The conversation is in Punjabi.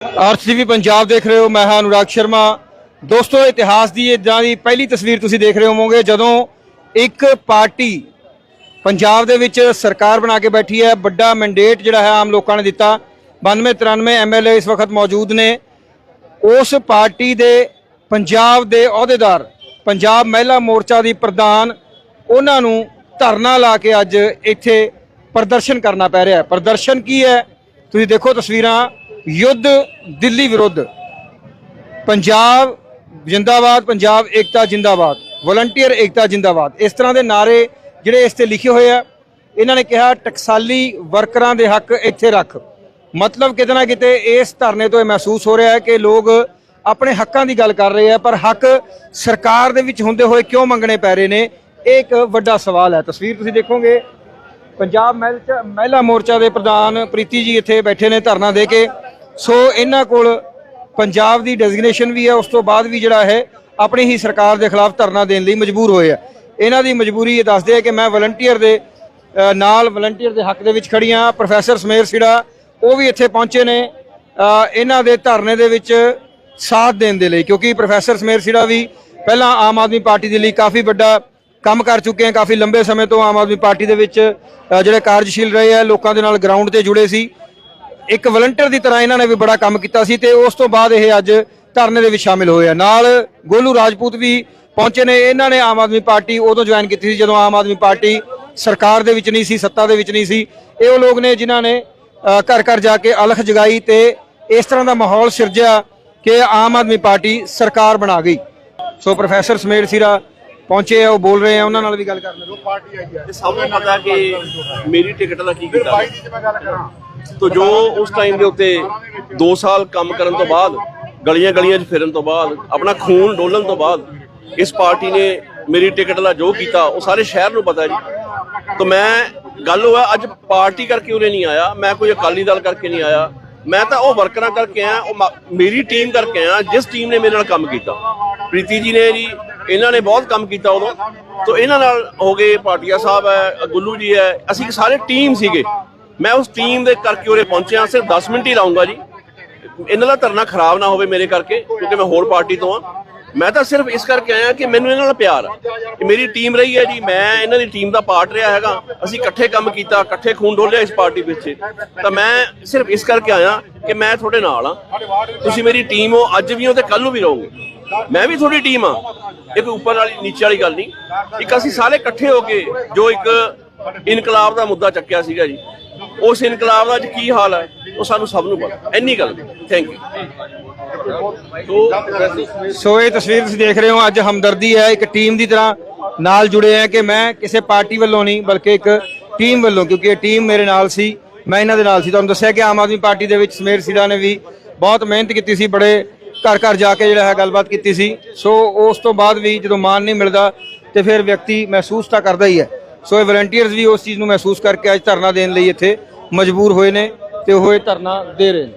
ਆਰਸੀਬੀ ਪੰਜਾਬ ਦੇਖ ਰਹੇ ਹੋ, ਮੈਂ ਹਾਂ ਅਨੁਰਾਗ ਸ਼ਰਮਾ। ਦੋਸਤੋ, ਇਤਿਹਾਸ ਦੀ ਇਦਾਂ ਦੀ ਪਹਿਲੀ ਤਸਵੀਰ ਤੁਸੀਂ ਦੇਖ ਰਹੇ ਹੋਵੋਗੇ, ਜਦੋਂ ਇੱਕ ਪਾਰਟੀ ਪੰਜਾਬ ਦੇ ਵਿੱਚ ਸਰਕਾਰ ਬਣਾ ਕੇ ਬੈਠੀ ਹੈ, ਵੱਡਾ ਮੈਂਡੇਟ ਜਿਹੜਾ ਹੈ ਆਮ ਲੋਕਾਂ ਨੇ ਦਿੱਤਾ। 92 93 ਐਮਐਲਏ ਇਸ ਵਕਤ ਮੌਜੂਦ ਨੇ। ਉਸ ਪਾਰਟੀ ਦੇ ਪੰਜਾਬ ਦੇ ਅਹੁਦੇਦਾਰ, ਪੰਜਾਬ ਮਹਿਲਾ ਮੋਰਚਾ ਦੀ ਪ੍ਰਧਾਨ, ਉਹਨਾਂ ਨੂੰ ਧਰਨਾ ਲਾ ਕੇ ਅੱਜ ਇੱਥੇ ਪ੍ਰਦਰਸ਼ਨ ਕਰਨਾ ਪੈ ਰਿਹਾ ਹੈ। ਪ੍ਰਦਰਸ਼ਨ ਕੀ ਹੈ? ਤੁਸੀਂ ਦੇਖੋ ਤਸਵੀਰਾਂ। ਯੁੱਧ ਦਿੱਲੀ ਵਿਰੁੱਧ। ਪੰਜਾਬ ਜਿੰਦਾਬਾਦ, ਪੰਜਾਬ ਏਕਤਾ ਜਿੰਦਾਬਾਦ ਵਲੰਟੀਅਰ ਏਕਤਾ ਜਿੰਦਾਬਾਦ। ਇਸ ਤਰ੍ਹਾਂ ਦੇ ਨਾਰੇ ਜਿਹੜੇ ਇਸ ਤੇ ਲਿਖੇ ਹੋਏ ਆ, ਇਹਨਾਂ ਨੇ ਕਿਹਾ, ਟਕਸਾਲੀ ਵਰਕਰਾਂ ਦੇ ਹੱਕ ਇੱਥੇ ਰੱਖ। ਮਤਲਬ ਕਿਤੇ ਨਾ ਕਿਤੇ ਇਸ ਧਰਨੇ ਤੋਂ ਇਹ ਮਹਿਸੂਸ ਹੋ ਰਿਹਾ ਹੈ ਕਿ ਲੋਕ ਆਪਣੇ ਹੱਕਾਂ ਦੀ ਗੱਲ ਕਰ ਰਹੇ ਆ, ਪਰ ਹੱਕ ਸਰਕਾਰ ਦੇ ਵਿੱਚ ਹੁੰਦੇ ਹੋਏ ਕਿਉਂ ਮੰਗਣੇ ਪੈ ਰਹੇ ਨੇ? ਇਹ ਇੱਕ ਵੱਡਾ ਸਵਾਲ ਹੈ। ਤਸਵੀਰ ਤੁਸੀਂ ਦੇਖੋਗੇ, ਪੰਜਾਬ ਮਹਿਲ- ਮਹਿਲਾ ਮੋਰਚਾ ਦੇ ਪ੍ਰਧਾਨ ਪ੍ਰੀਤੀ ਜੀ ਇੱਥੇ ਬੈਠੇ ਨੇ ਧਰਨਾ ਦੇ ਕੇ। ਸੋ ਇਹਨਾਂ ਕੋਲ ਪੰਜਾਬ ਦੀ ਡੈਜ਼ਿਗਨੇਸ਼ਨ ਵੀ ਹੈ, ਉਸ ਤੋਂ ਬਾਅਦ ਵੀ ਜਿਹੜਾ ਹੈ ਆਪਣੀ ਹੀ ਸਰਕਾਰ ਦੇ ਖਿਲਾਫ ਧਰਨਾ ਦੇਣ ਲਈ ਮਜਬੂਰ ਹੋਏ ਆ। ਇਹਨਾਂ ਦੀ ਮਜਬੂਰੀ ਇਹ ਦੱਸਦੇ ਆ ਕਿ ਮੈਂ ਵਲੰਟੀਅਰ ਦੇ ਨਾਲ ਵਲੰਟੀਅਰ ਦੇ ਹੱਕ ਦੇ ਵਿੱਚ ਖੜੀਆਂ ਪ੍ਰੋਫੈਸਰ ਸਮੇਰ ਸਿੜਾ, ਉਹ ਵੀ ਇੱਥੇ ਪਹੁੰਚੇ ਨੇ। ਇਹਨਾਂ ਦੇ ਧਰਨੇ ਦੇ ਵਿੱਚ ਸਾਥ ਦੇਣ ਦੇ ਲਈ, ਕਿਉਂਕਿ ਪ੍ਰੋਫੈਸਰ ਸਮੇਰ ਸਿੜਾ ਵੀ ਪਹਿਲਾਂ ਆਮ ਆਦਮੀ ਪਾਰਟੀ ਦੇ ਲਈ ਕਾਫੀ ਵੱਡਾ ਕੰਮ ਕਰ ਚੁੱਕੇ ਆ, ਕਾਫੀ ਲੰਬੇ ਸਮੇਂ ਤੋਂ ਆਮ ਆਦਮੀ ਪਾਰਟੀ ਦੇ ਵਿੱਚ ਜਿਹੜੇ ਕਾਰਜਸ਼ੀਲ ਰਹੇ ਆ, ਲੋਕਾਂ ਦੇ ਨਾਲ ਗਰਾਊਂਡ ਤੇ ਜੁੜੇ ਸੀ। ਇੱਕ ਵਲੰਟੀਅਰ ਦੀ ਤਰ੍ਹਾਂ ਇਹਨਾਂ ਨੇ ਵੀ ਬੜਾ ਕੰਮ ਕੀਤਾ ਸੀ ਤੇ ਉਸ ਤੋਂ ਬਾਅਦ ਇਹ ਅੱਜ ਧਰਨੇ ਦੇ ਵਿੱਚ ਸ਼ਾਮਿਲ ਹੋਏ ਆ। ਨਾਲ ਗੋਲੂ ਰਾਜਪੂਤ ਵੀ ਪਹੁੰਚੇ ਨੇ। ਇਹਨਾਂ ਨੇ ਆਮ ਆਦਮੀ ਪਾਰਟੀ ਉਦੋਂ ਜੁਆਇਨ ਕੀਤੀ ਸੀ ਜਦੋਂ ਆਮ ਆਦਮੀ ਪਾਰਟੀ ਸਰਕਾਰ ਦੇ ਵਿੱਚ ਨਹੀਂ ਸੀ ਸੱਤਾ ਦੇ ਵਿੱਚ ਨਹੀਂ ਸੀ। ਇਹ ਉਹ ਲੋਕ ਨੇ ਜਿਨ੍ਹਾਂ ਨੇ ਘਰ ਘਰ ਜਾ ਕੇ ਅਲਖ ਜਗਾਈ ਤੇ ਇਸ ਤਰ੍ਹਾਂ ਦਾ ਮਾਹੌਲ ਸਿਰਜਿਆ ਕਿ ਆਮ ਆਦਮੀ ਪਾਰਟੀ ਸਰਕਾਰ ਬਣਾ ਗਈ। ਸੋ ਪ੍ਰੋਫੈਸਰ ਸਮੇਰ ਸਿਰਾ ਪਹੁੰਚੇ ਆ ਉਹ ਬੋਲ ਰਹੇ ਆ। ਉਹਨਾਂ ਨਾਲ ਵੀ ਗੱਲ ਕਰਨੀ ਤੇ ਸਭ ਨੂੰ ਪਤਾ ਕਿ ਮੇਰੀ ਟਿਕਟ ਦਾ ਕੀ ਕੀਤਾ? ਤੋ ਜੋ ਉਸ ਟਾਈਮ ਦੇ ਉੱਤੇ 2 ਸਾਲ ਕੰਮ ਕਰਨ ਤੋਂ ਬਾਅਦ, ਗਲੀਆਂ ਗਲੀਆਂ 'ਚ ਫਿਰਨ ਤੋਂ ਬਾਅਦ, ਆਪਣਾ ਖੂਨ ਡੋਲਣ ਤੋਂ ਬਾਅਦ, ਇਸ ਪਾਰਟੀ ਨੇ ਮੇਰੀ ਟਿਕਟ ਦਾ ਜੋ ਕੀਤਾ, ਉਹ ਸਾਰੇ ਸ਼ਹਿਰ ਨੂੰ ਪਤਾ ਜੀ। ਤੋ ਮੈਂ, ਗੱਲ ਹੋਇਆ ਅੱਜ ਪਾਰਟੀ ਕਰਕੇ ਉਰੇ ਨਹੀਂ ਆਇਆ, ਮੈਂ ਕੋਈ ਅਕਾਲੀ ਦਲ ਕਰਕੇ ਨਹੀਂ ਆਇਆ। ਮੈਂ ਤਾਂ ਉਹ ਵਰਕਰਾਂ ਕਰਕੇ ਆਇਆ, ਉਹ ਮੇਰੀ ਟੀਮ ਕਰਕੇ ਆਇਆ, ਜਿਸ ਟੀਮ ਨੇ ਮੇਰੇ ਨਾਲ ਕੰਮ ਕੀਤਾ। ਪ੍ਰੀਤੀ ਜੀ ਨੇ ਜੀ, ਇਹਨਾਂ ਨੇ ਬਹੁਤ ਕੰਮ ਕੀਤਾ ਉਦੋਂ। ਤੋ ਇਹਨਾਂ ਨਾਲ ਹੋ ਗਏ, ਪਾਟਿਆ ਸਾਹਿਬ ਹੈ, ਗੁੱਲੂ ਜੀ ਹੈ, ਅਸੀਂ ਸਾਰੇ ਟੀਮ ਸੀਗੇ। ਮੈਂ ਉਸ ਟੀਮ ਦੇ ਕਰਕੇ ਉਰੇ ਪਹੁੰਚਿਆ, ਸਿਰਫ 10 ਮਿੰਟ ਹੀ ਲਾਉਂਗਾ ਜੀ। ਇਹਨਾਂ ਦਾ ਧਰਨਾ ਖਰਾਬ ਨਾ ਹੋਵੇ ਮੇਰੇ ਕਰਕੇ, ਕਿਉਂਕਿ ਮੈਂ ਹੋਰ ਪਾਰਟੀ ਤੋਂ ਆ। ਮੈਂ ਤਾਂ ਸਿਰਫ ਇਸ ਕਰਕੇ ਆਇਆ ਕਿ ਮੈਨੂੰ ਇਹਨਾਂ ਨਾਲ ਪਿਆਰ ਆ ਇਹ ਮੇਰੀ ਟੀਮ ਰਹੀ ਹੈ ਜੀ, ਮੈਂ ਇਹਨਾਂ ਦੀ ਟੀਮ ਦਾ ਪਾਰਟ ਰਿਹਾ ਹੈਗਾ। ਅਸੀਂ ਇਕੱਠੇ ਕੰਮ ਕੀਤਾ, ਇਕੱਠੇ ਖੂਨ ਡੋਲਿਆ ਇਸ ਪਾਰਟੀ ਵਿੱਚ। ਤਾਂ ਮੈਂ ਸਿਰਫ ਇਸ ਕਰਕੇ ਆਇਆ ਕਿ ਮੈਂ ਤੁਹਾਡੇ ਨਾਲ ਆ। ਤੁਸੀਂ ਮੇਰੀ ਟੀਮ ਹੋ, ਅੱਜ ਵੀ ਹੋ ਤੇ ਕੱਲ ਨੂੰ ਵੀ ਰਹੋਗੇ। ਮੈਂ ਵੀ ਤੁਹਾਡੀ ਟੀਮ ਆ। ਇਹ ਕੋਈ ਉੱਪਰ ਵਾਲੀ, ਨੀਚੇ ਵਾਲੀ ਗੱਲ ਨਹੀਂ। ਇੱਕ ਅਸੀਂ ਸਾਰੇ ਇਕੱਠੇ ਹੋ ਕੇ ਜੋ ਇੱਕ ਇਨਕਲਾਬ ਦਾ ਮੁੱਦਾ ਚੱਕਿਆ ਸੀਗਾ ਜੀ। ਉਸ ਇਨਕਲਾਬ ਦਾ ਅੱਜ ਕੀ ਹਾਲ ਹੈ, ਉਹ ਸਾਨੂੰ ਸਭ ਨੂੰ ਪਤਾ। ਇੰਨੀ ਗੱਲ। ਥੈਂਕ ਯੂ ਸੋ ਇਹ ਤਸਵੀਰ ਤੁਸੀਂ ਦੇਖ ਰਹੇ ਹੋ, ਅੱਜ ਹਮਦਰਦੀ ਹੈ, ਇੱਕ ਟੀਮ ਦੀ ਤਰ੍ਹਾਂ ਨਾਲ ਜੁੜੇ ਆ ਕਿ ਮੈਂ ਕਿਸੇ ਪਾਰਟੀ ਵੱਲੋਂ ਨਹੀਂ, ਬਲਕਿ ਇੱਕ ਟੀਮ ਵੱਲੋਂ, ਕਿਉਂਕਿ ਇਹ ਟੀਮ ਮੇਰੇ ਨਾਲ ਸੀ, ਮੈਂ ਇਹਨਾਂ ਦੇ ਨਾਲ ਸੀ। ਤੁਹਾਨੂੰ ਦੱਸਿਆ ਕਿ ਆਮ ਆਦਮੀ ਪਾਰਟੀ ਦੇ ਵਿੱਚ ਸਮੇਰ ਸਿਰਾ ਨੇ ਵੀ ਬਹੁਤ ਮਿਹਨਤ ਕੀਤੀ ਸੀ, ਬੜੇ ਘਰ ਘਰ ਜਾ ਕੇ ਜਿਹੜਾ ਹੈ ਗੱਲਬਾਤ ਕੀਤੀ ਸੀ। ਸੋ ਉਸ ਤੋਂ ਬਾਅਦ ਵੀ ਜਦੋਂ ਮਾਨ ਨਹੀਂ ਮਿਲਦਾ, ਤੇ ਫਿਰ ਵਿਅਕਤੀ ਮਹਿਸੂਸ ਤਾਂ ਕਰਦਾ ਹੀ ਹੈ। ਸੋ ਇਹ ਵਲੰਟੀਅਰਸ ਵੀ ਉਸ ਚੀਜ਼ ਨੂੰ ਮਹਿਸੂਸ ਕਰਕੇ ਅੱਜ ਧਰਨਾ ਦੇਣ ਲਈ ਇੱਥੇ ਮਜਬੂਰ ਹੋਏ ਨੇ ਤੇ ਉਹ ਇਹ ਧਰਨਾ ਦੇ ਰਹੇ ਨੇ।